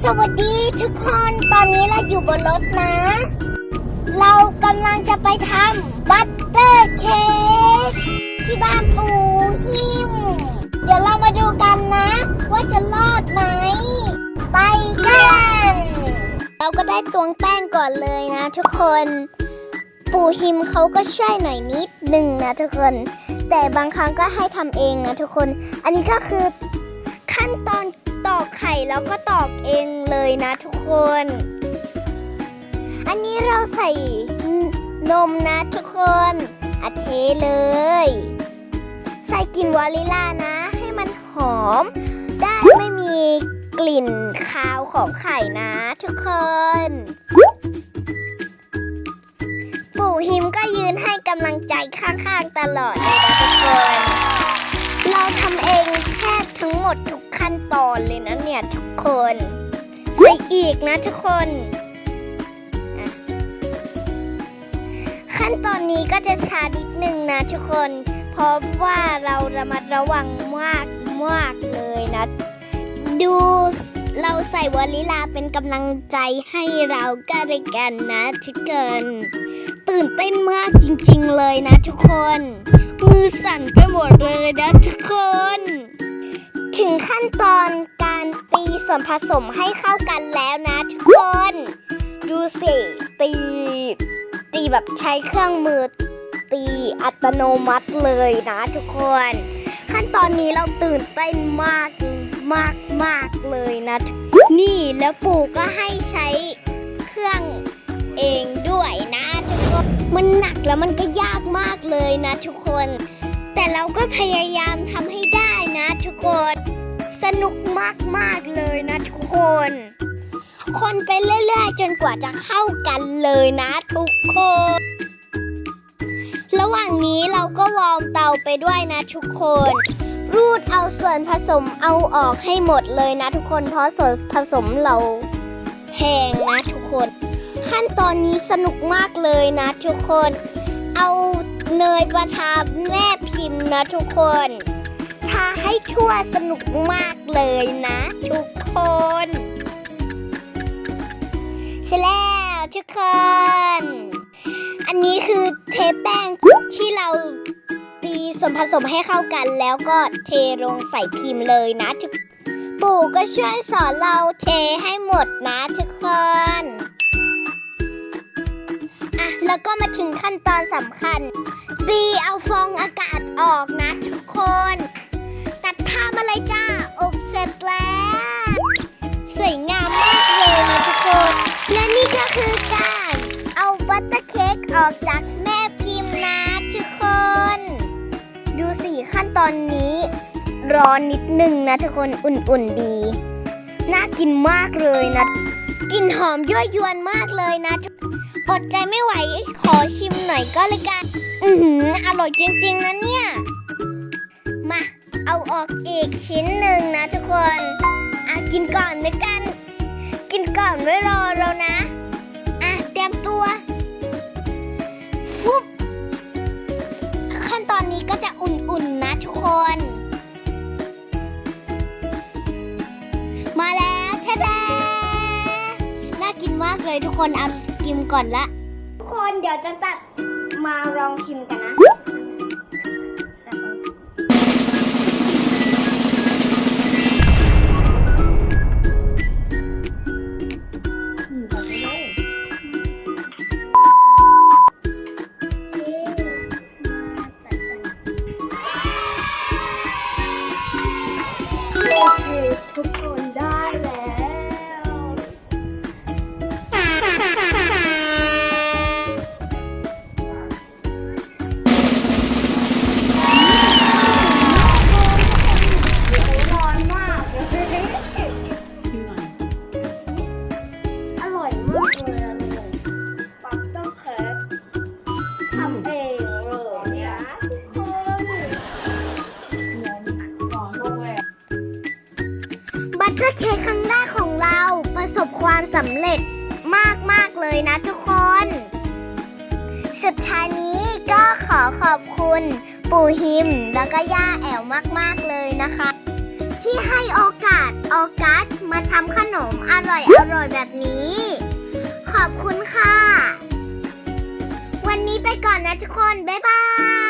สวัสดีทุกคน ตอนนี้เราอยู่บนรถนะ เรากำลังจะไปทำบัตเตอร์เค้กที่บ้านปูหิมเดี๋ยวเรามาดูกันนะ ว่าจะรอดไหม ไปกัน เราก็ได้ตวงแป้งก่อนเลยนะทุกคน ปู่หิมเขาก็ช่วยหน่อยนิดหนึ่งนะทุกคน แต่บางครั้งก็ให้ทำเองนะทุกคน อันนี้ก็คือ แล้วก็ตอกเองเลยนะทุกคน อันนี้เราใส่นมนะทุกคนอัดเทเลย ใส่กลิ่นวานิลานะ ให้มันหอม ได้ไม่มีกลิ่นคาวของไข่นะทุกคน ปู่หิมก็ยืนให้กำลังใจข้างๆตลอดเลยนะทุกคน เราทำเองแทบทั้งหมดทุก ขั้นตอนเลยนะเนี่ยทุกคนใส่อีกนะทุกคน ขั้นตอนนี้ก็จะช้านิดนึงนะทุกคน เพราะว่าเราระมัดระวังมากมากเลยนะ ดูเราใส่วานิลาเป็นกำลังใจให้เราก็เลยกันนะทุกคนตื่นเต้นมากจริงๆเลยนะทุกคน มือสั่นไปหมดเลยนะทุกคน ถึงขั้นตอนการตีส่วนผสมให้เข้ากันแล้วนะทุกคน ดูสิตี ตีแบบใช้เครื่องมือ ตีอัตโนมัติเลยนะทุกคน ขั้นตอนนี้เราตื่นเต้นมากมากมากเลยนะ นี่แล้วปู่ก็ให้ใช้เครื่องเองด้วยนะทุกคนมันหนักแล้วมันก็ยากมากเลยนะทุกคน แต่เราก็พยายามทำ มากๆเลยนะทุกคน คนไปเรื่อยๆ จนกว่าจะเข้ากันเลยนะทุกคน ระหว่างนี้เราก็วอร์มเตาไปด้วยนะทุกคน รูดเอาส่วนผสมเอาออกให้หมดเลยนะทุกคน เพราะส่วนผสมเราแห้งนะทุกคน ขั้นตอนนี้สนุกมากเลยนะทุกคน เอาเนยประทาแม่พิมพ์นะทุกคน ทาให้ทั่วสนุกมากเลยนะ ทุกคนเสร็จแล้วทุกคน อันนี้คือเทแป้งที่เราตีส่วนผสมให้เข้ากันแล้วก็เทลงใส่พิมพ์เลยนะทุกปู่ก็ช่วยสอนเราเทให้หมดนะทุกคนอะแล้วก็มาถึงขั้นตอนสำคัญตีเอาฟองอา ออกจากแม่พิมพ์นะทุกคน ดูสิขั้นตอนนี้ ร้อนนิดนึงนะทุกคนอุ่นๆดี น่ากินมากเลยนะกลิ่นหอมยั่วยวนมากเลยนะทุกอดใจไม่ไหวขอชิมหน่อยก็เลยกันอืออร่อยจริงๆนะเนี่ย มา เอาออกอีกชิ้นหนึ่งนะทุกคน อะกินก่อนด้วยกัน กินก่อนไว้รอร เลยทุกคนเอากิมก่อนละ ทุกคนเดี๋ยวจะตัดมาลองชิมกันนะ ตเตอร์เค้กครั้งแรกของเราประสบความสำเร็จมาก ๆ เลยนะทุกคน สุดท้ายนี้ก็ขอขอบคุณ ปู่หิมแล้วก็ย่าแอวมาก ๆ เลยนะคะ ที่ให้โอกาสออกัสมาทำขนมอร่อยอร่อยแบบนี้ ขอบคุณค่ะ วันนี้ไปก่อนนะทุกคน บ๊ายบาย